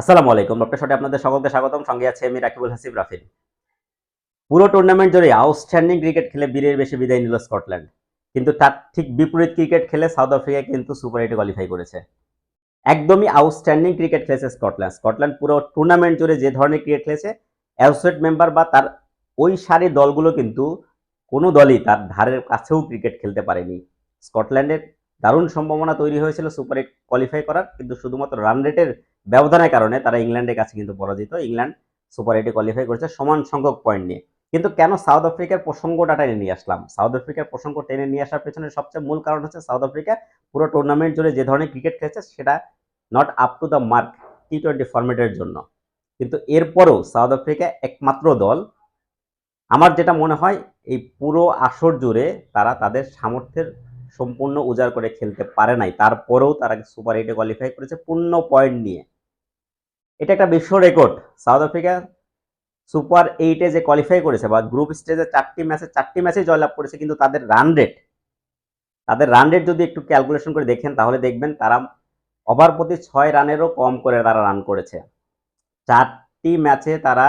আসসালামু আলাইকুম। ডক্টর শটে আপনাদের সকলকে স্বাগতম। সঙ্গে আছে আমি রাকিবুল হাসিব রাফিন পুরো টুর্নামেন্ট জুড়ে আউটস্ট্যান্ডিং ক্রিকেট খেলে বীরের বেশি বিদায় নিল স্কটল্যান্ড। কিন্তু তার ঠিক বিপরীত ক্রিকেট খেলে সাউথ আফ্রিকা কিন্তু সুপার এইটে কোয়ালিফাই করেছে। একদমই আউটস্ট্যান্ডিং ক্রিকেট খেলেছে স্কটল্যান্ড। স্কটল্যান্ড পুরো টুর্নামেন্ট জুড়ে যে ধরনের ক্রিকেট খেলেছে অ্যাসোসিয়েট মেম্বার বা তার ওই সারির দলগুলো কিন্তু কোনো দলই তার ধারের কাছেও ক্রিকেট খেলতে পারেনি। স্কটল্যান্ডের দারুণ সম্ভাবনা তৈরি হয়েছিল সুপার এইট কোয়ালিফাই করার, কিন্তু শুধুমাত্র রান রেটের ব্যবধানের কারণে তারা ইংল্যান্ডের কাছে কিন্তু পরাজিত। ইংল্যান্ড সুপার এইটে কোয়ালিফাই করেছে সমান সংখ্যক পয়েন্ট নিয়ে। কিন্তু কেন সাউথ আফ্রিকার প্রসঙ্গটা টেনে নিয়ে আসলাম? সাউথ আফ্রিকার প্রসঙ্গ টেনে নিয়ে আসার পেছনে সবচেয়ে মূল কারণ হচ্ছে সাউথ আফ্রিকা পুরো টুর্নামেন্ট জুড়ে যে ধরনের ক্রিকেট খেলেছে সেটা not up to the mark T twenty ফরম্যাটের জন্য। কিন্তু এরপরেও সাউথ আফ্রিকা একমাত্র দল। আমার যেটা মনে হয়, এই পুরো আসর জুড়ে তারা তাদের সামর্থ্যের সম্পূর্ণ উজাড় করে খেলতে পারে নাই। তারপরেও তারা সুপার এইটে কোয়ালিফাই করেছে পূর্ণ পয়েন্ট নিয়ে। এটা একটা বিশ্ব রেকর্ড সাউথ আফ্রিকা সুপার এইটে যে কোয়ালিফাই করেছে বা গ্রুপ স্টেজে চারটি ম্যাচে চারটি ম্যাচে জয়লাভ করেছে কিন্তু তাদের রান রেট তাদের রান রেট যদি একটু ক্যালকুলেশন করে দেখেন তাহলে দেখবেন তারা ওভার প্রতি ছয় রানেরও কম করে তারা রান করেছে। চারটি ম্যাচে তারা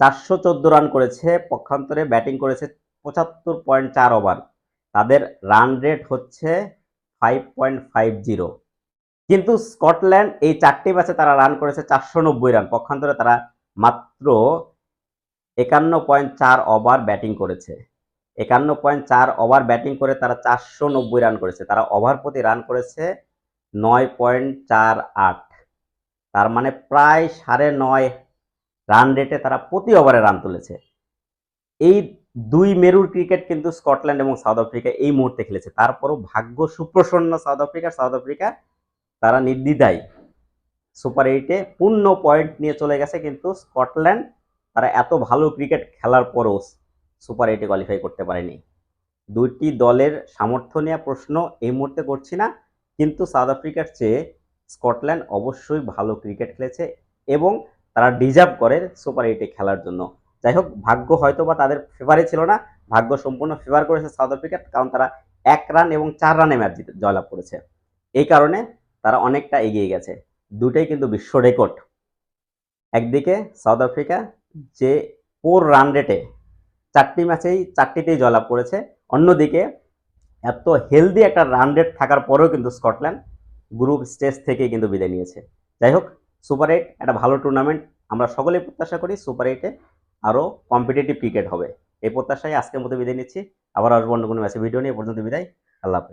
চারশো চোদ্দ রান করেছে, পক্ষান্তরে ব্যাটিং করেছে পঁচাত্তর পয়েন্ট চার ওভার তাদের রান রেট হচ্ছে ফাইভ পয়েন্ট ফাইভ জিরো কিন্তু স্কটল্যান্ড এই চারটি ম্যাচে তারা রান করেছে চারশো নব্বই রান পক্ষান্তরে তারা মাত্র একান্ন পয়েন্ট চার ওভার ব্যাটিং করেছে। একান্ন পয়েন্ট চার ওভার ব্যাটিং করে তারা চারশো নব্বই রান করেছে। তারা ওভার প্রতি রান করেছে নয় পয়েন্ট চার আট। তার মানে প্রায় সাড়ে নয় রান রেটে তারা প্রতি ওভারে রান তুলেছে। এই দুই মেরুর ক্রিকেট কিন্তু স্কটল্যান্ড এবং সাউথ আফ্রিকা এই মুহূর্তে খেলেছে। তারপরও ভাগ্য সুপ্রসন্ন সাউথ আফ্রিকা সাউথ আফ্রিকা তারা নির্দ্বিধায় সুপার এইটে পূর্ণ পয়েন্ট নিয়ে চলে গেছে, কিন্তু স্কটল্যান্ড তারা এত ভালো ক্রিকেট খেলার পরও সুপার এইটে কোয়ালিফাই করতে পারেনি। দুইটি দলের সামর্থ্য নেওয়া প্রশ্ন এই মুহূর্তে করছি না, কিন্তু সাউথ আফ্রিকার চেয়ে স্কটল্যান্ড অবশ্যই ভালো ক্রিকেট খেলেছে এবং তারা ডিজার্ভ করে সুপার এইটে খেলার জন্য। যাই হোক, ভাগ্য হয়তো বা তাদের ফেভারে ছিল না। ভাগ্য সম্পূর্ণ ফেভার করেছে সাউথ আফ্রিকা কারণ তারা এক রান এবং চার রানে ম্যাচ জয়লাভ করেছে। এই কারণে তারা অনেকটা এগিয়ে গেছে। দুটোই কিন্তু বিশ্ব রেকর্ড একদিকে সাউথ আফ্রিকা যে পোর রান রেটে চারটি ম্যাচেই চারটিতেই জয়লাভ করেছে। অন্যদিকে এত হেলদি একটা রান রেট থাকার পরেও কিন্তু স্কটল্যান্ড গ্রুপ স্টেজ থেকে কিন্তু বিদায় নিয়েছে। যাই হোক সুপার এইট একটা ভালো টুর্নামেন্ট আমরা সকলেই প্রত্যাশা করি সুপার এইটে আরও কম্পিটিটিভ ক্রিকেট হবে। এই প্রত্যাশায় আজকের মতো বিদায় নিচ্ছি। আবার আসব অন্য কোনো ম্যাচে ভিডিও নিয়ে পর্যন্ত বিদায়। আল্লাহ হাফেজ।